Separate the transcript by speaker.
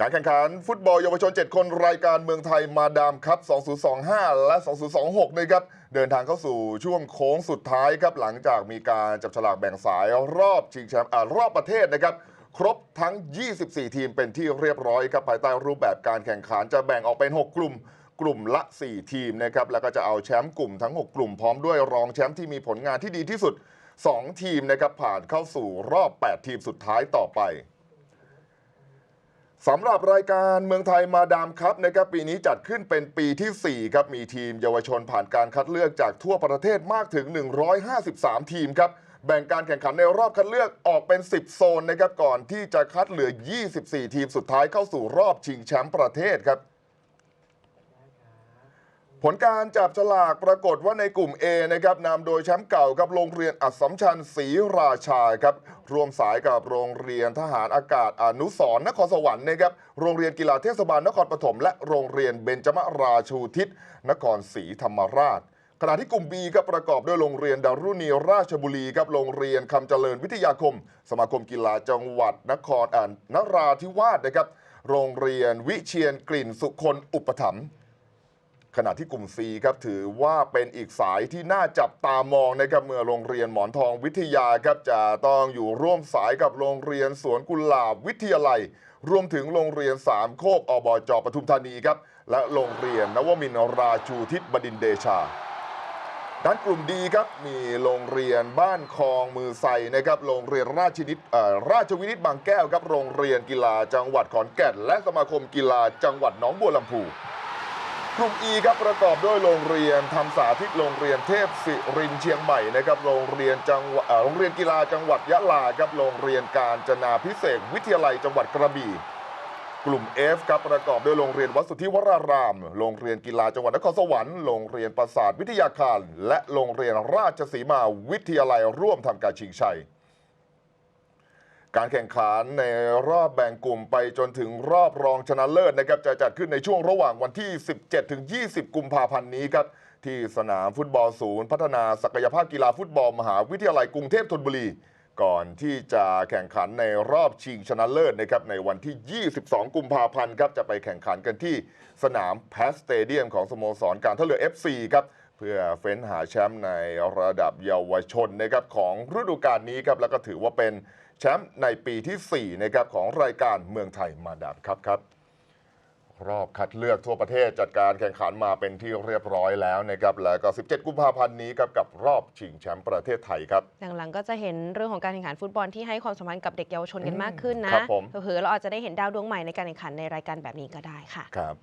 Speaker 1: การแข่งขันฟุตบอลเยาวชน 7 คนรายการเมืองไทยมาดามครับ 2025 และ 2026 นะครับ เดินทางเข้าสู่ช่วงโค้งสุดท้ายครับ หลังจากมีการจับฉลากแบ่งสายรอบชิงแชมป์รอบประเทศนะครับ ครบทั้ง 24 ทีมเป็นที่เรียบร้อยครับ ภายใต้รูปแบบการแข่งขันจะแบ่งออกเป็น 6 กลุ่ม กลุ่มละ 4 ทีมนะครับ แล้วก็จะเอาแชมป์กลุ่มทั้ง 6 กลุ่มพร้อมด้วยรองแชมป์ที่มีผลงานที่ดีที่สุด 2 ทีมนะครับผ่านเข้าสู่รอบ 8 ทีมสุดท้ายต่อไป สำหรับรายการเมืองไทยมาดามครับนะครับปีนี้จัดขึ้นเป็นปีที่ 4 ครับ มีทีมเยาวชนผ่านการคัดเลือกจากทั่วประเทศมากถึง 153 ทีมครับ แบ่งการแข่งขันในรอบคัดเลือกออกเป็น 10 โซนนะครับก่อนที่จะคัดเหลือ 24 ทีมสุดท้ายเข้าสู่รอบชิงแชมป์ประเทศครับ ผลการจับฉลากปรากฏว่าในกลุ่ม A นะครับนำโดยแชมป์เก่ากับโรงเรียนอัสสัมชัญศรีราชาครับรวมสายกับโรงเรียนทหารอากาศอนุสรนครสวรรค์นะครับโรงเรียนกีฬาเทศบาลนครปฐมและโรงเรียนเบญจมราชูทิศนครศรีธรรมราชขณะที่กลุ่ม B ก็ประกอบด้วยโรงเรียนดารุณีราชบุรีครับโรงเรียนคำเจริญวิทยาคม สมาคมกีฬาจังหวัดนครอ่านราธิวาสนะครับโรงเรียนวิเชียนกลิ่นสุคนอุปถัมภ์ ขณะที่กลุ่ม C ครับถือว่าเป็นอีกสายที่น่าจับตามองนะครับเมื่อโรงเรียนหมอนทองวิทยาครับจะต้องอยู่ร่วมสายกับโรงเรียนสวนกุหลาบวิทยาลัย รวมถึงโรงเรียนสามโคกอบอจปทุมธานีครับและโรงเรียนนวมินทร์ราชูทิศบดินเดชา ด้านกลุ่มดีครับมีโรงเรียนบ้านคลองมือไซนะครับโรงเรียนราชนิตราชวินิตบางแก้วครับโรงเรียนกีฬาจังหวัดขอนแก่น และสมาคมกีฬาจังหวัดหนองบัวลำพู กลุ่ม E ครับประกอบด้วยโรงเรียนทำสาธิตโรงเรียนเทพศิรินเชียงใหม่นะครับโรงเรียนจังหวัดโรงเรียนกีฬาจังหวัดยะลาครับโรงเรียนการจนาพิเศษ วิทยาลัยจังหวัดกระบี่กลุ่ม F ครับประกอบด้วยโรงเรียนวัดสุทธิวราราม โรงเรียนกีฬาจังหวัดนครสวรรค์ โรงเรียนประสาทวิทยาคาร และโรงเรียนราชสีมาวิทยาลัยร่วมทำการชิงชัย การแข่งขันในรอบแบ่งกลุ่มไปจนถึงรอบรองชนะเลิศนะครับจะจัดขึ้นในช่วงระหว่างวันที่ 17 ถึง 20 กุมภาพันธ์นี้ครับที่สนามฟุตบอลศูนย์พัฒนาศักยภาพกีฬาฟุตบอลมหาวิทยาลัยกรุงเทพธนบุรี ก่อนที่จะแข่งขันในรอบชิงชนะเลิศนะครับในวันที่ 22 กุมภาพันธ์ครับจะไปแข่งขันกันที่สนามแพสเตเดียมของสโมสรการท่าเรือ FC ครับ เพื่อเฟ้นหาแชมป์ในระดับเยาวชนนะครับของฤดูกาลนี้ครับแล้วก็ถือว่าเป็นแชมป์ในปีที่ 4 นะครับของรายการเมืองไทยมาดามครับครับ รอบคัดเลือกทั่วประเทศจัดการแข่งขันมาเป็นที่เรียบร้อยแล้วนะครับแล้วก็ 17 กุมภาพันธ์นี้ครับกับรอบชิงแชมป์ประเทศไทยครับ
Speaker 2: หลังๆก็จะเห็นเรื่องของการแข่งขันฟุตบอลที่ให้ความสำคัญกับเด็กเยาวชนกันมากขึ้นนะครับ
Speaker 1: ผม
Speaker 2: เผื่อๆเราอาจจะได้เห็นดาวดวงใหม่ในการแข่งขันในรายการแบบนี้ก็ได้ค่ะ
Speaker 1: ครับ